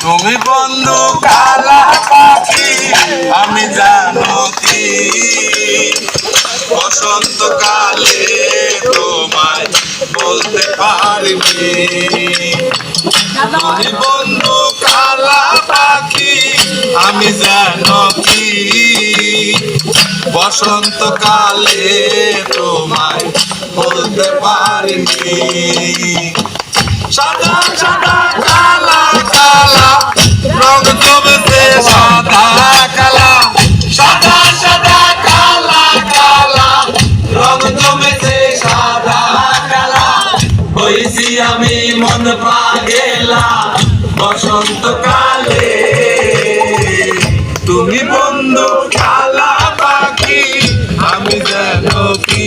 তুমি বন্ধু কালা পাখি আমি জানো কি? বসন্তকালে তোমায় বলতে পারিনি। তুমি বন্ধু বসন্তকালে তোমায় বলতে পারিনি। সাদা সাদা, কালা কালা, রং জমেছে সাদা, কালা। সাদা সাদা, কালা কালা, রং জমেছে সাদা, কালা। হয়েছি আমি মন পাগেলা বসন্তকালে। তুমি বন্ধু, কালা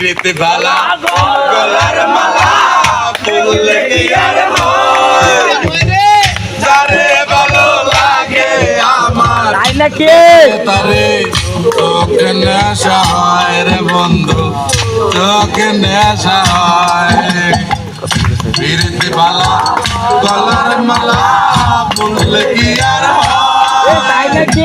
ফিরিতে ভালা গলার মালা ফুল কি আর যারে ভালো লাগে আমার তাই তারে চোখে নেশা হয় রে বন্ধু চোখে নেশা হয়। ভালা গলার মালা ফুল কি আর তাই হয়। নাকি?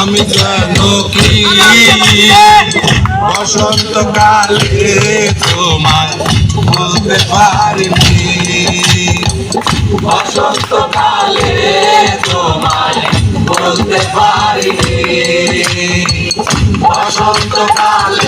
আমি জানো কি? বসন্তকালে তোমায় বলতে পারিনি। বসন্তকালে বলতে পারিনি। বসন্তকালে